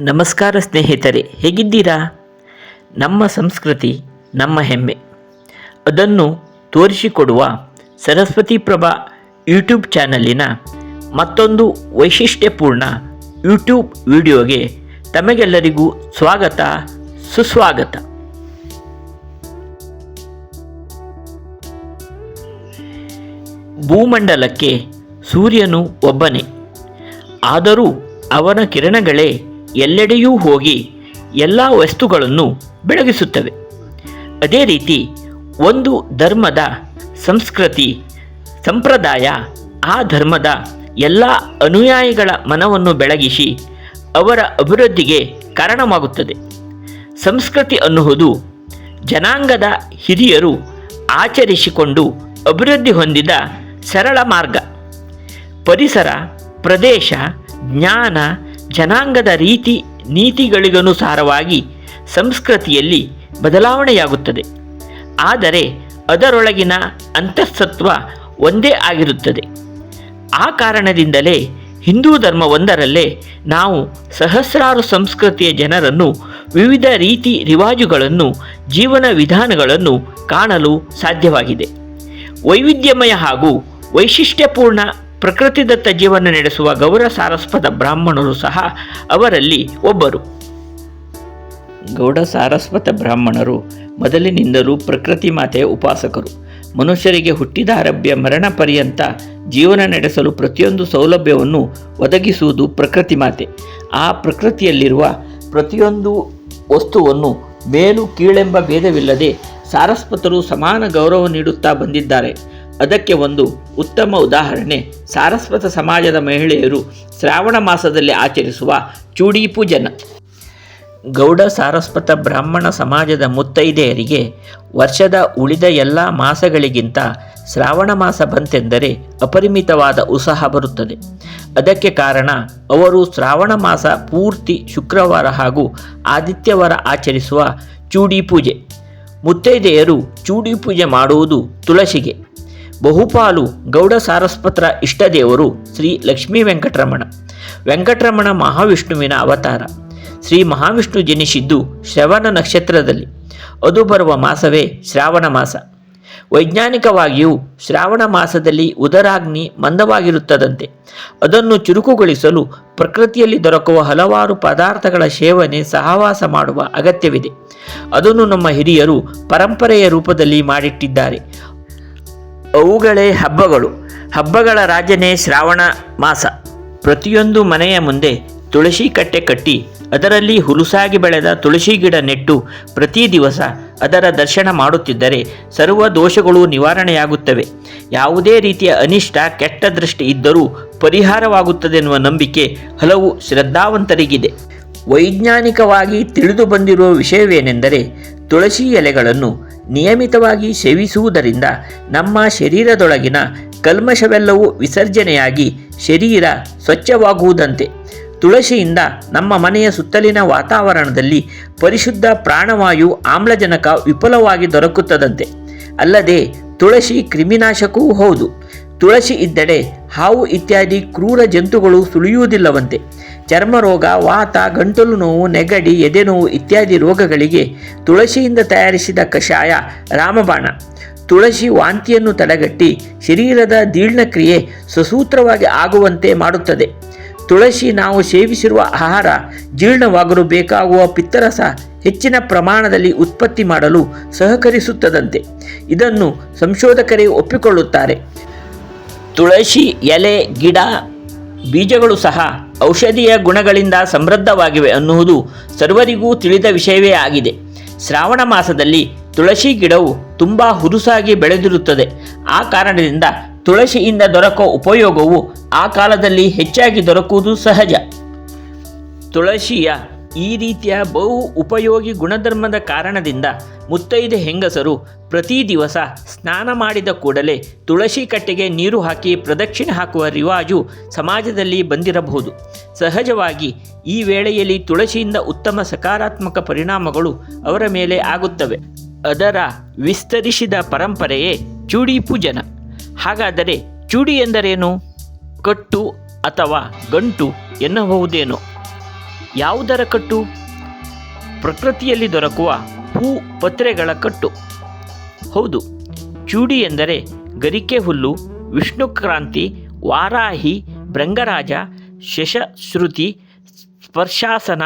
ನಮಸ್ಕಾರ ಸ್ನೇಹಿತರೆ ಹೇಗಿದ್ದೀರಾ? ನಮ್ಮ ಸಂಸ್ಕೃತಿ ನಮ್ಮ ಹೆಮ್ಮೆ. ಅದನ್ನು ತೋರಿಸಿಕೊಡುವ ಸರಸ್ವತಿ ಪ್ರಭಾ ಯೂಟ್ಯೂಬ್ ಚಾನಲಿನ ಮತ್ತೊಂದು ವೈಶಿಷ್ಟ್ಯಪೂರ್ಣ ಯೂಟ್ಯೂಬ್ ವಿಡಿಯೋಗೆ ತಮಗೆಲ್ಲರಿಗೂ ಸ್ವಾಗತ, ಸುಸ್ವಾಗತ. ಭೂಮಂಡಲಕ್ಕೆ ಸೂರ್ಯನು ಒಬ್ಬನೇ. ಆದರೂ ಅವನ ಕಿರಣಗಳೇ ಎಲ್ಲೆಡೆಯೂ ಹೋಗಿ ಎಲ್ಲ ವಸ್ತುಗಳನ್ನು ಬೆಳಗಿಸುತ್ತವೆ. ಅದೇ ರೀತಿ ಒಂದು ಧರ್ಮದ ಸಂಸ್ಕೃತಿ ಸಂಪ್ರದಾಯ, ಆ ಧರ್ಮದ ಎಲ್ಲ ಅನುಯಾಯಿಗಳ ಮನವನ್ನು ಬೆಳಗಿಸಿ ಅವರ ಅಭಿವೃದ್ಧಿಗೆ ಕಾರಣವಾಗುತ್ತದೆ. ಸಂಸ್ಕೃತಿ ಅನ್ನುವುದು ಜನಾಂಗದ ಹಿರಿಯರು ಆಚರಿಸಿಕೊಂಡು ಅಭಿವೃದ್ಧಿ ಹೊಂದಿದ ಸರಳ ಮಾರ್ಗ. ಪರಿಸರ, ಪ್ರದೇಶ, ಜ್ಞಾನ, ಜನಾಂಗದ ರೀತಿ ನೀತಿಗಳಿಗನುಸಾರವಾಗಿ ಸಂಸ್ಕೃತಿಯಲ್ಲಿ ಬದಲಾವಣೆಯಾಗುತ್ತದೆ. ಆದರೆ ಅದರೊಳಗಿನ ಅಂತಃಸತ್ವ ಒಂದೇ ಆಗಿರುತ್ತದೆ. ಆ ಕಾರಣದಿಂದಲೇ ಹಿಂದೂ ಧರ್ಮ ಒಂದರಲ್ಲೇ ನಾವು ಸಹಸ್ರಾರು ಸಂಸ್ಕೃತಿಯ ಜನರನ್ನು ವಿವಿಧ ರೀತಿ ರಿವಾಜುಗಳನ್ನು, ಜೀವನ ವಿಧಾನಗಳನ್ನು ಕಾಣಲು ಸಾಧ್ಯವಾಗಿದೆ. ವೈವಿಧ್ಯಮಯ ಹಾಗೂ ವೈಶಿಷ್ಟ್ಯಪೂರ್ಣ ಪ್ರಕೃತಿದತ್ತ ಜೀವನ ನಡೆಸುವ ಗೌರ ಸಾರಸ್ವತ ಬ್ರಾಹ್ಮಣರು ಸಹ ಅವರಲ್ಲಿ ಒಬ್ಬರು. ಗೌಡ ಸಾರಸ್ವತ ಬ್ರಾಹ್ಮಣರು ಮೊದಲಿನಿಂದಲೂ ಪ್ರಕೃತಿ ಮಾತೆಯ ಉಪಾಸಕರು. ಮನುಷ್ಯರಿಗೆ ಹುಟ್ಟಿದ ಆರಭ್ಯ ಮರಣ ಪರ್ಯಂತ ಜೀವನ ನಡೆಸಲು ಪ್ರತಿಯೊಂದು ಸೌಲಭ್ಯವನ್ನು ಒದಗಿಸುವುದು ಪ್ರಕೃತಿ ಮಾತೆ. ಆ ಪ್ರಕೃತಿಯಲ್ಲಿರುವ ಪ್ರತಿಯೊಂದು ವಸ್ತುವನ್ನು ಮೇಲು ಕೀಳೆಂಬ ಭೇದವಿಲ್ಲದೆ ಸಾರಸ್ವತರು ಸಮಾನ ಗೌರವ ನೀಡುತ್ತಾ ಬಂದಿದ್ದಾರೆ. ಅದಕ್ಕೆ ಒಂದು ಉತ್ತಮ ಉದಾಹರಣೆ. ಸಾರಸ್ವತ ಸಮಾಜದ ಮಹಿಳೆಯರು ಶ್ರಾವಣ ಮಾಸದಲ್ಲಿ ಆಚರಿಸುವ ಚೂಡಿ ಪೂಜನ ಗೌಡ ಸಾರಸ್ವತ ಬ್ರಾಹ್ಮಣ ಸಮಾಜದ ಮುತ್ತೈದೆಯರಿಗೆ ವರ್ಷದ ಉಳಿದ ಎಲ್ಲ ಮಾಸಗಳಿಗಿಂತ ಶ್ರಾವಣ ಮಾಸ ಬಂತೆಂದರೆ ಅಪರಿಮಿತವಾದ ಉತ್ಸಾಹ ಬರುತ್ತದೆ. ಅದಕ್ಕೆ ಕಾರಣ ಅವರು ಶ್ರಾವಣ ಮಾಸ ಪೂರ್ತಿ ಶುಕ್ರವಾರ ಹಾಗೂ ಆದಿತ್ಯವಾರ ಆಚರಿಸುವ ಚೂಡಿ ಪೂಜೆ. ಮುತ್ತೈದೆಯರು ಚೂಡಿ ಪೂಜೆ ಮಾಡುವುದು ತುಳಸಿಗೆ. ಬಹುಪಾಲು ಗೌಡ ಸಾರಸ್ಪತ್ರ ಇಷ್ಟದೇವರು ಶ್ರೀ ಲಕ್ಷ್ಮೀ ವೆಂಕಟರಮಣ ವೆಂಕಟರಮಣ ಮಹಾವಿಷ್ಣುವಿನ ಅವತಾರ. ಶ್ರೀ ಮಹಾವಿಷ್ಣು ಜನಿಸಿದ್ದು ಶ್ರವಣ ನಕ್ಷತ್ರದಲ್ಲಿ. ಅದು ಬರುವ ಮಾಸವೇ ಶ್ರಾವಣ ಮಾಸ. ವೈಜ್ಞಾನಿಕವಾಗಿಯೂ ಶ್ರಾವಣ ಮಾಸದಲ್ಲಿ ಉದರಾಗ್ನಿ ಮಂದವಾಗಿರುತ್ತದಂತೆ. ಅದನ್ನು ಚುರುಕುಗೊಳಿಸಲು ಪ್ರಕೃತಿಯಲ್ಲಿ ದೊರಕುವ ಹಲವಾರು ಪದಾರ್ಥಗಳ ಸೇವನೆ ಸಹವಾಸ ಮಾಡುವ ಅಗತ್ಯವಿದೆ. ಅದನ್ನು ನಮ್ಮ ಹಿರಿಯರು ಪರಂಪರೆಯ ರೂಪದಲ್ಲಿ ಮಾಡಿಟ್ಟಿದ್ದಾರೆ. ಅವುಗಳೇ ಹಬ್ಬಗಳು. ಹಬ್ಬಗಳ ರಾಜನೇ ಶ್ರಾವಣ ಮಾಸ. ಪ್ರತಿಯೊಂದು ಮನೆಯ ಮುಂದೆ ತುಳಸಿ ಕಟ್ಟೆ ಕಟ್ಟಿ ಅದರಲ್ಲಿ ಹುಲುಸಾಗಿ ಬೆಳೆದ ತುಳಸಿ ಗಿಡ ನೆಟ್ಟು ಪ್ರತಿ ದಿವಸ ಅದರ ದರ್ಶನ ಮಾಡುತ್ತಿದ್ದರೆ ಸರ್ವ ದೋಷಗಳು ನಿವಾರಣೆಯಾಗುತ್ತವೆ. ಯಾವುದೇ ರೀತಿಯ ಅನಿಷ್ಟ, ಕೆಟ್ಟ ದೃಷ್ಟಿ ಇದ್ದರೂ ಪರಿಹಾರವಾಗುತ್ತದೆ ಎನ್ನುವ ನಂಬಿಕೆ ಹಲವು ಶ್ರದ್ಧಾವಂತರಿಗಿದೆ. ವೈಜ್ಞಾನಿಕವಾಗಿ ತಿಳಿದು ಬಂದಿರುವ ವಿಷಯವೇನೆಂದರೆ ತುಳಸಿ ಎಲೆಗಳನ್ನು ನಿಯಮಿತವಾಗಿ ಸೇವಿಸುವುದರಿಂದ ನಮ್ಮ ಶರೀರದೊಳಗಿನ ಕಲ್ಮಶವೆಲ್ಲವೂ ವಿಸರ್ಜನೆಯಾಗಿ ಶರೀರ ಸ್ವಚ್ಛವಾಗುವುದಂತೆ. ತುಳಸಿಯಿಂದ ನಮ್ಮ ಮನೆಯ ಸುತ್ತಲಿನ ವಾತಾವರಣದಲ್ಲಿ ಪರಿಶುದ್ಧ ಪ್ರಾಣವಾಯು ಆಮ್ಲಜನಕ ವಿಪುಲವಾಗಿ ದೊರಕುತ್ತದಂತೆ. ಅಲ್ಲದೆ ತುಳಸಿ ಕ್ರಿಮಿನಾಶಕವೂ ಹೌದು. ತುಳಸಿ ಇದ್ದರೆ ಹಾವು ಇತ್ಯಾದಿ ಕ್ರೂರ ಜಂತುಗಳು ಸುಳಿಯುವುದಿಲ್ಲವಂತೆ. ಚರ್ಮರೋಗ, ವಾತ, ಗಂಟಲು ನೋವು, ನೆಗಡಿ ಎದೆನೋವು ಇತ್ಯಾದಿ ರೋಗಗಳಿಗೆ ತುಳಸಿಯಿಂದ ತಯಾರಿಸಿದ ಕಷಾಯ ರಾಮಬಾಣ. ತುಳಸಿ ವಾಂತಿಯನ್ನು ತಡೆಗಟ್ಟಿ ಶರೀರದ ದೀರ್ಣಕ್ರಿಯೆ ಸಸೂತ್ರವಾಗಿ ಆಗುವಂತೆ ಮಾಡುತ್ತದೆ. ತುಳಸಿ ನಾವು ಸೇವಿಸಿರುವ ಆಹಾರ ಜೀರ್ಣವಾಗಲು ಬೇಕಾಗುವ ಪಿತ್ತರಸ ಹೆಚ್ಚಿನ ಪ್ರಮಾಣದಲ್ಲಿ ಉತ್ಪತ್ತಿ ಮಾಡಲು ಸಹಕರಿಸುತ್ತದಂತೆ. ಇದನ್ನು ಸಂಶೋಧಕರೇ ಒಪ್ಪಿಕೊಳ್ಳುತ್ತಾರೆ. ತುಳಸಿ, ಎಲೆ, ಗಿಡ, ಬೀಜಗಳು ಸಹ ಔಷಧೀಯ ಗುಣಗಳಿಂದ ಸಮೃದ್ಧವಾಗಿವೆ ಅನ್ನುವುದು ಸರ್ವರಿಗೂ ತಿಳಿದ ವಿಷಯವೇ ಆಗಿದೆ. ಶ್ರಾವಣ ಮಾಸದಲ್ಲಿ ತುಳಸಿ ಗಿಡವು ತುಂಬ ಹುರುಸಾಗಿ ಬೆಳೆದಿರುತ್ತದೆ. ಆ ಕಾರಣದಿಂದ ತುಳಸಿಯಿಂದ ದೊರಕೋ ಉಪಯೋಗವು ಆ ಕಾಲದಲ್ಲಿ ಹೆಚ್ಚಾಗಿ ದೊರಕುವುದು ಸಹಜ. ತುಳಸಿಯ ಈ ರೀತಿಯ ಬಹು ಉಪಯೋಗಿ ಗುಣಧರ್ಮದ ಕಾರಣದಿಂದ ಮುತ್ತೈದೆ ಹೆಂಗಸರು ಪ್ರತಿ ದಿವಸ ಸ್ನಾನ ಮಾಡಿದ ಕೂಡಲೇ ತುಳಸಿ ಕಟ್ಟೆಗೆ ನೀರು ಹಾಕಿ ಪ್ರದಕ್ಷಿಣೆ ಹಾಕುವ ರಿವಾಜು ಸಮಾಜದಲ್ಲಿ ಬಂದಿರಬಹುದು. ಸಹಜವಾಗಿ ಈ ವೇಳೆಯಲ್ಲಿ ತುಳಸಿಯಿಂದ ಉತ್ತಮ ಸಕಾರಾತ್ಮಕ ಪರಿಣಾಮಗಳು ಅವರ ಮೇಲೆ ಆಗುತ್ತವೆ. ಅದರ ವಿಸ್ತರಿಸಿದ ಪರಂಪರೆಯೇ ಚೂಡಿ ಪೂಜನ. ಹಾಗಾದರೆ ಚೂಡಿ ಎಂದರೇನು? ಕಟ್ಟು ಅಥವಾ ಗಂಟು ಎನ್ನಬಹುದೇನೋ? ಯಾವುದರ ಕಟ್ಟು? ಪ್ರಕೃತಿಯಲ್ಲಿ ದೊರಕುವ ಹೂ ಪತ್ರೆಗಳ ಕಟ್ಟು. ಹೌದು, ಚೂಡಿ ಎಂದರೆ ಗರಿಕೆ ಹುಲ್ಲು ವಿಷ್ಣುಕ್ರಾಂತಿ ವಾರಾಹಿ, ಭೃಂಗರಾಜ, ಶಶಶ್ರುತಿ, ಸ್ಪರ್ಶಾಸನ,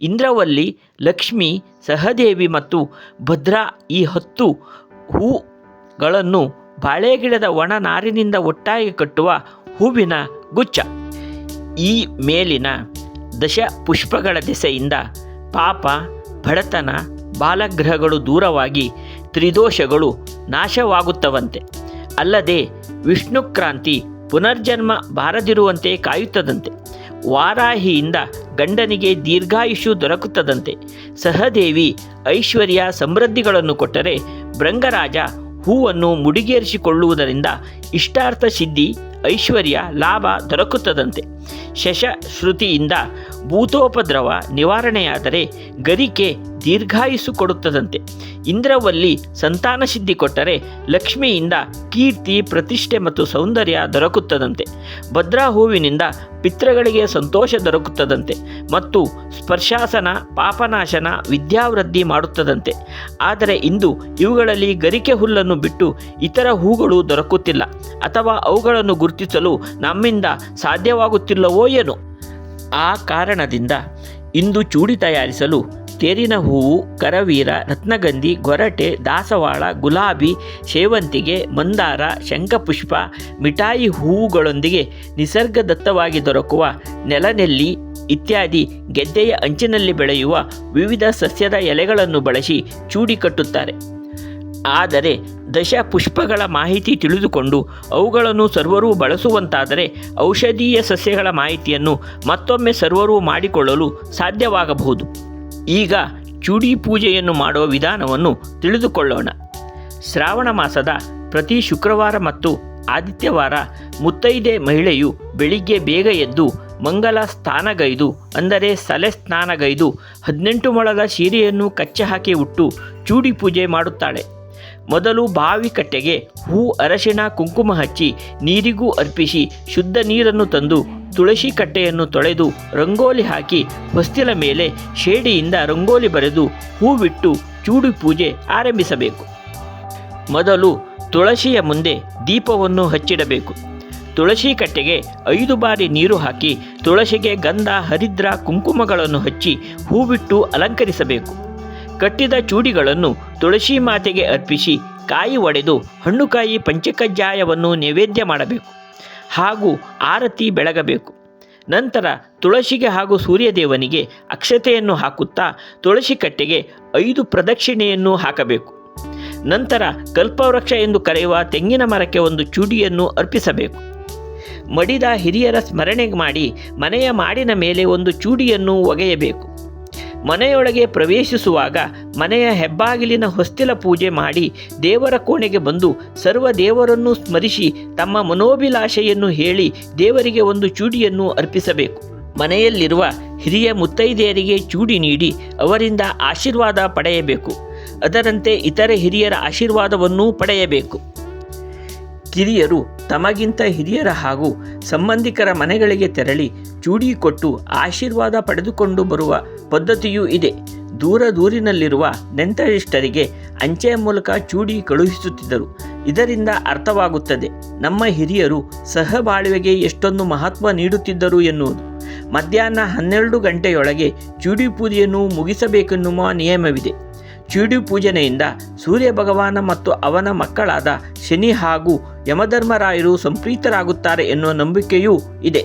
ಇಂದ್ರವಲ್ಲಿ, ಲಕ್ಷ್ಮಿ, ಸಹದೇವಿ ಮತ್ತು ಭದ್ರಾ ಈ ಹತ್ತು ಹೂಗಳನ್ನು ಬಾಳೆಗಿಡದ ಒಣ ನಾರಿನಿಂದ ಒಟ್ಟಾಗಿ ಕಟ್ಟುವ ಹೂವಿನ ಗುಚ್ಛ. ಈ ಮೇಲಿನ ದಶ ಪುಷ್ಪಗಳ ದೆಸೆಯಿಂದ ಪಾಪ, ಬಡತನ, ಬಾಲಗ್ರಹಗಳು ದೂರವಾಗಿ ತ್ರಿದೋಷಗಳು ನಾಶವಾಗುತ್ತವಂತೆ. ಅಲ್ಲದೆ ವಿಷ್ಣುಕ್ರಾಂತಿ ಪುನರ್ಜನ್ಮ ಬಾರದಿರುವಂತೆ ಕಾಯುತ್ತದಂತೆ. ವಾರಾಹಿಯಿಂದ ಗಂಡನಿಗೆ ದೀರ್ಘಾಯುಷು ದೊರಕುತ್ತದಂತೆ. ಸಹದೇವಿ ಐಶ್ವರ್ಯ ಸಮೃದ್ಧಿಗಳನ್ನು ಕೊಟ್ಟರೆ ಭೃಂಗರಾಜ ಹೂವನ್ನು ಮುಡಿಗೇರಿಸಿಕೊಳ್ಳುವುದರಿಂದ ಇಷ್ಟಾರ್ಥ ಸಿದ್ಧಿ ಐಶ್ವರ್ಯ ಲಾಭ ದೊರಕುತ್ತದಂತೆ. ಶಶಶ್ರುತಿಯಿಂದ ಭೂತೋಪದ್ರವ ನಿವಾರಣೆಯಾದರೆ ಗರಿಕೆ ದೀರ್ಘಾಯುಸ್ಸು ಕೊಡುತ್ತದಂತೆ ಇಂದ್ರವಲ್ಲಿ ಸಂತಾನ ಸಿದ್ಧಿ ಕೊಟ್ಟರೆ ಲಕ್ಷ್ಮಿಯಿಂದ ಕೀರ್ತಿ, ಪ್ರತಿಷ್ಠೆ ಮತ್ತು ಸೌಂದರ್ಯ ದೊರಕುತ್ತದಂತೆ. ಭದ್ರಾ ಹೂವಿನಿಂದ ಪಿತೃಗಳಿಗೆ ಸಂತೋಷ ದೊರಕುತ್ತದಂತೆ ಮತ್ತು ಸ್ಪರ್ಶಾಸನ, ಪಾಪನಾಶನ, ವಿದ್ಯಾವೃದ್ಧಿ ಮಾಡುತ್ತದಂತೆ. ಆದರೆ ಇಂದು ಇವುಗಳಲ್ಲಿ ಗರಿಕೆ ಹುಲ್ಲನ್ನು ಬಿಟ್ಟು ಇತರ ಹೂಗಳು ದೊರಕುತ್ತಿಲ್ಲ ಅಥವಾ ಅವುಗಳನ್ನು ಗುರುತಿಸಲು ನಮ್ಮಿಂದ ಸಾಧ್ಯವಾಗುತ್ತಿಲ್ಲವೋ ಏನೋ. ಆ ಕಾರಣದಿಂದ ಇಂದು ಚೂಡಿ ತಯಾರಿಸಲು ತೇರಿನ ಹೂವು, ಕರವೀರ, ರತ್ನಗಂಧಿ, ಗೊರಟೆ, ದಾಸವಾಳ, ಗುಲಾಬಿ, ಸೇವಂತಿಗೆ, ಮಂದಾರ, ಶಂಖಪುಷ್ಪ, ಮಿಠಾಯಿ ಹೂವುಗಳೊಂದಿಗೆ ನಿಸರ್ಗದತ್ತವಾಗಿ ದೊರಕುವ ನೆಲನೆಲ್ಲಿ ಇತ್ಯಾದಿ ಗೆದ್ದೆಯ ಅಂಚಿನಲ್ಲಿ ಬೆಳೆಯುವ ವಿವಿಧ ಸಸ್ಯದ ಎಲೆಗಳನ್ನು ಬಳಸಿ ಚೂಡಿ ಕಟ್ಟುತ್ತಾರೆ. ಆದರೆ ದಶ ಪುಷ್ಪಗಳ ಮಾಹಿತಿ ತಿಳಿದುಕೊಂಡು ಅವುಗಳನ್ನು ಸರ್ವರೂ ಬಳಸುವಂತಾದರೆ ಔಷಧೀಯ ಸಸ್ಯಗಳ ಮಾಹಿತಿಯನ್ನು ಮತ್ತೊಮ್ಮೆ ಸರ್ವರೂ ಮಾಡಿಕೊಳ್ಳಲು ಸಾಧ್ಯವಾಗಬಹುದು. ಈಗ ಚೂಡಿ ಪೂಜೆಯನ್ನು ಮಾಡುವ ವಿಧಾನವನ್ನು ತಿಳಿದುಕೊಳ್ಳೋಣ. ಶ್ರಾವಣ ಮಾಸದ ಪ್ರತಿ ಶುಕ್ರವಾರ ಮತ್ತು ಆದಿತ್ಯವಾರ ಮುತ್ತೈದೆ ಮಹಿಳೆಯು ಬೆಳಿಗ್ಗೆ ಬೇಗ ಎದ್ದು ಮಂಗಲ ಸ್ನಾನಗೈದು, ಅಂದರೆ ಸಲೆ ಸ್ನಾನಗೈದು, ಹದಿನೆಂಟು ಮೊಳದ ಸೀರೆಯನ್ನು ಕಚ್ಚೆ ಹಾಕಿ ಉಟ್ಟು ಚೂಡಿ ಪೂಜೆ ಮಾಡುತ್ತಾಳೆ. ಮೊದಲು ಬಾವಿ ಕಟ್ಟೆಗೆ ಹೂ ಅರಶಿಣ ಕುಂಕುಮ ಹಚ್ಚಿ ನೀರಿಗೂ ಅರ್ಪಿಸಿ ಶುದ್ಧ ನೀರನ್ನು ತಂದು ತುಳಸಿ ಕಟ್ಟೆಯನ್ನು ತೊಳೆದು ರಂಗೋಲಿ ಹಾಕಿ ಹೊಸ್ತಿಲ ಮೇಲೆ ಶೇಡಿಯಿಂದ ರಂಗೋಲಿ ಬರೆದು ಹೂವಿಟ್ಟು ಚೂಡಿ ಪೂಜೆ ಆರಂಭಿಸಬೇಕು. ಮೊದಲು ತುಳಸಿಯ ಮುಂದೆ ದೀಪವನ್ನು ಹಚ್ಚಿಡಬೇಕು. ತುಳಸಿ ಕಟ್ಟೆಗೆ ಐದು ಬಾರಿ ನೀರು ಹಾಕಿ ತುಳಸಿಗೆ ಗಂಧ, ಹರಿದ್ರ, ಕುಂಕುಮಗಳನ್ನು ಹಚ್ಚಿ ಹೂವಿಟ್ಟು ಅಲಂಕರಿಸಬೇಕು. ಕಟ್ಟಿದ ಚೂಡಿಗಳನ್ನು ತುಳಸಿ ಮಾತೆಗೆ ಅರ್ಪಿಸಿ ಕಾಯಿ ಒಡೆದು ಹಣ್ಣುಕಾಯಿ ಪಂಚಕಜ್ಜಾಯವನ್ನು ನೈವೇದ್ಯ ಮಾಡಬೇಕು. ಹಾಗೂ ಆರತಿ ಬೆಳಗಬೇಕು. ನಂತರ ತುಳಸಿಗೆ ಹಾಗೂ ಸೂರ್ಯದೇವನಿಗೆ ಅಕ್ಷತೆಯನ್ನು ಹಾಕುತ್ತಾ ತುಳಸಿ ಕಟ್ಟೆಗೆ ಐದು ಪ್ರದಕ್ಷಿಣೆಯನ್ನು ಹಾಕಬೇಕು. ನಂತರ ಕಲ್ಪವೃಕ್ಷ ಎಂದು ಕರೆಯುವ ತೆಂಗಿನ ಮರಕ್ಕೆ ಒಂದು ಚೂಡಿಯನ್ನು ಅರ್ಪಿಸಬೇಕು. ಮಡಿದ ಹಿರಿಯರ ಸ್ಮರಣೆ ಮಾಡಿ ಮನೆಯ ಮಾಡಿನ ಮೇಲೆ ಒಂದು ಚೂಡಿಯನ್ನು ಒಗೆಯಬೇಕು. ಮನೆಯೊಳಗೆ ಪ್ರವೇಶಿಸುವಾಗ ಮನೆಯ ಹೆಬ್ಬಾಗಿಲಿನ ಹೊಸ್ತಿಲ ಪೂಜೆ ಮಾಡಿ ದೇವರ ಕೋಣೆಗೆ ಬಂದು ಸರ್ವ ದೇವರನ್ನು ಸ್ಮರಿಸಿ ತಮ್ಮ ಮನೋಭಿಲಾಷೆಯನ್ನು ಹೇಳಿ ದೇವರಿಗೆ ಒಂದು ಚೂಡಿಯನ್ನು ಅರ್ಪಿಸಬೇಕು. ಮನೆಯಲ್ಲಿರುವ ಹಿರಿಯ ಮುತ್ತೈದೆಯರಿಗೆ ಚೂಡಿ ನೀಡಿ ಅವರಿಂದ ಆಶೀರ್ವಾದ ಪಡೆಯಬೇಕು. ಅದರಂತೆ ಇತರೆ ಹಿರಿಯರ ಆಶೀರ್ವಾದವನ್ನೂ ಪಡೆಯಬೇಕು. ಕಿರಿಯರು ತಮಗಿಂತ ಹಿರಿಯರ ಹಾಗೂ ಸಂಬಂಧಿಕರ ಮನೆಗಳಿಗೆ ತೆರಳಿ ಚೂಡಿ ಕೊಟ್ಟು ಆಶೀರ್ವಾದ ಪಡೆದುಕೊಂಡು ಬರುವ ಪದ್ಧತಿಯೂ ಇದೆ. ದೂರ ದೂರಿನಲ್ಲಿರುವ ನೆಂಟರಿಷ್ಟರಿಗೆ ಅಂಚೆಯ ಮೂಲಕ ಚೂಡಿ ಕಳುಹಿಸುತ್ತಿದ್ದರು. ಇದರಿಂದ ಅರ್ಥವಾಗುತ್ತದೆ, ನಮ್ಮ ಹಿರಿಯರು ಸಹಬಾಳ್ವೆಗೆ ಎಷ್ಟೊಂದು ಮಹತ್ವ ನೀಡುತ್ತಿದ್ದರು ಎನ್ನುವುದು. ಮಧ್ಯಾಹ್ನ ಹನ್ನೆರಡು ಗಂಟೆಯೊಳಗೆ ಚೂಡಿ ಪೂಜೆಯನ್ನು ಮುಗಿಸಬೇಕೆನ್ನುವ ನಿಯಮವಿದೆ. ಚೂಡಿ ಪೂಜನೆಯಿಂದ ಸೂರ್ಯ ಭಗವಾನ ಮತ್ತು ಅವನ ಮಕ್ಕಳಾದ ಶನಿ ಹಾಗೂ ಯಮಧರ್ಮರಾಯರು ಸಂಪ್ರೀತರಾಗುತ್ತಾರೆ ಎನ್ನುವ ನಂಬಿಕೆಯೂ ಇದೆ.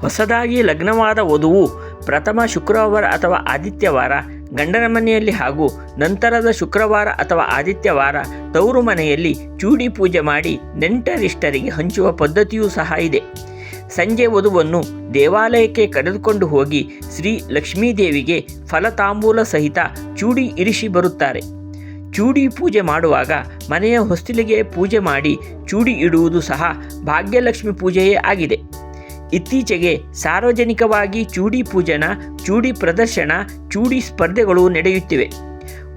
ಹೊಸದಾಗಿ ಲಗ್ನವಾದ ವಧುವು ಪ್ರಥಮ ಶುಕ್ರವಾರ ಅಥವಾ ಆದಿತ್ಯವಾರ ಗಂಡನ ಮನೆಯಲ್ಲಿ ಹಾಗೂ ನಂತರದ ಶುಕ್ರವಾರ ಅಥವಾ ಆದಿತ್ಯವಾರ ತವರು ಮನೆಯಲ್ಲಿ ಚೂಡಿ ಪೂಜೆ ಮಾಡಿ ನೆಂಟರಿಷ್ಟರಿಗೆ ಹಂಚುವ ಪದ್ಧತಿಯೂ ಸಹ ಇದೆ. ಸಂಜೆ ವಧುವನ್ನು ದೇವಾಲಯಕ್ಕೆ ಕರೆದುಕೊಂಡು ಹೋಗಿ ಶ್ರೀ ಲಕ್ಷ್ಮೀದೇವಿಗೆ ಫಲತಾಂಬೂಲ ಸಹಿತ ಚೂಡಿ ಇರಿಸಿ ಬರುತ್ತಾರೆ. ಚೂಡಿ ಪೂಜೆ ಮಾಡುವಾಗ ಮನೆಯ ಹೊಸ್ತಿಲಿಗೆ ಪೂಜೆ ಮಾಡಿ ಚೂಡಿ ಇಡುವುದು ಸಹ ಭಾಗ್ಯಲಕ್ಷ್ಮಿ ಪೂಜೆಯೇ ಆಗಿದೆ. ಇತ್ತೀಚೆಗೆ ಸಾರ್ವಜನಿಕವಾಗಿ ಚೂಡಿ ಪೂಜನ, ಚೂಡಿ ಪ್ರದರ್ಶನ, ಚೂಡಿ ಸ್ಪರ್ಧೆಗಳು ನಡೆಯುತ್ತಿವೆ.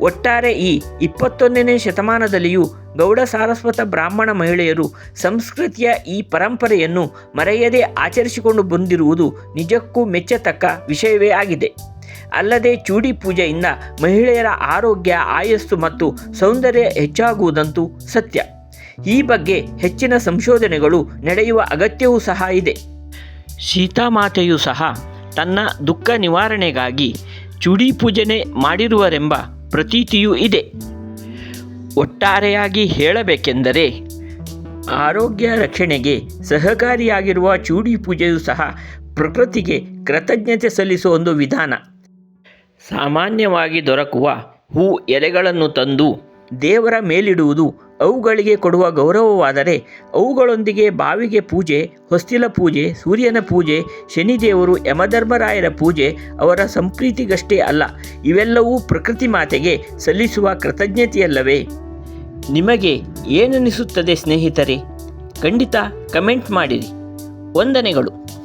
ಒಟ್ಟಾರೆ ಈ ಇಪ್ಪತ್ತೊಂದನೇ ಶತಮಾನದಲ್ಲಿಯೂ ಗೌಡ ಸಾರಸ್ವತ ಬ್ರಾಹ್ಮಣ ಮಹಿಳೆಯರು ಸಂಸ್ಕೃತಿಯ ಈ ಪರಂಪರೆಯನ್ನು ಮರೆಯದೆ ಆಚರಿಸಿಕೊಂಡು ಬಂದಿರುವುದು ನಿಜಕ್ಕೂ ಮೆಚ್ಚತಕ್ಕ ವಿಷಯವೇ ಆಗಿದೆ. ಅಲ್ಲದೆ ಚೂಡಿ ಪೂಜೆಯಿಂದ ಮಹಿಳೆಯರ ಆರೋಗ್ಯ, ಆಯಸ್ಸು ಮತ್ತು ಸೌಂದರ್ಯ ಹೆಚ್ಚಾಗುವುದಂತೂ ಸತ್ಯ. ಈ ಬಗ್ಗೆ ಹೆಚ್ಚಿನ ಸಂಶೋಧನೆಗಳು ನಡೆಯುವ ಅಗತ್ಯವೂ ಸಹ ಇದೆ. ಸೀತಾಮಾತೆಯು ಸಹ ತನ್ನ ದುಃಖ ನಿವಾರಣೆಗಾಗಿ ಚೂಡಿ ಪೂಜನೆ ಮಾಡಿರುವರೆಂಬ ಪ್ರತೀತಿಯೂ ಇದೆ. ಒಟ್ಟಾರೆಯಾಗಿ ಹೇಳಬೇಕೆಂದರೆ, ಆರೋಗ್ಯ ರಕ್ಷಣೆಗೆ ಸಹಕಾರಿಯಾಗಿರುವ ಚೂಡಿ ಪೂಜೆಯು ಸಹ ಪ್ರಕೃತಿಗೆ ಕೃತಜ್ಞತೆ ಸಲ್ಲಿಸುವ ಒಂದು ವಿಧಾನ. ಸಾಮಾನ್ಯವಾಗಿ ದೊರಕುವ ಹೂ ಎಲೆಗಳನ್ನು ತಂದು ದೇವರ ಮೇಲಿಡುವುದು ಅವುಗಳಿಗೆ ಕೊಡುವ ಗೌರವವಾದರೆ ಅವುಗಳೊಂದಿಗೆ ಬಾವಿಗೆ ಪೂಜೆ, ಹೊಸ್ತಿಲ ಪೂಜೆ, ಸೂರ್ಯನ ಪೂಜೆ, ಶನಿದೇವರು, ಯಮಧರ್ಮರಾಯರ ಪೂಜೆ ಅವರ ಸಂಪ್ರೀತಿಗಷ್ಟೇ ಅಲ್ಲ, ಇವೆಲ್ಲವೂ ಪ್ರಕೃತಿ ಮಾತೆಗೆ ಸಲ್ಲಿಸುವ ಕೃತಜ್ಞತೆಯಲ್ಲವೇ? ನಿಮಗೆ ಏನನಿಸುತ್ತದೆ ಸ್ನೇಹಿತರೆ? ಖಂಡಿತ ಕಮೆಂಟ್ ಮಾಡಿರಿ. ವಂದನೆಗಳು.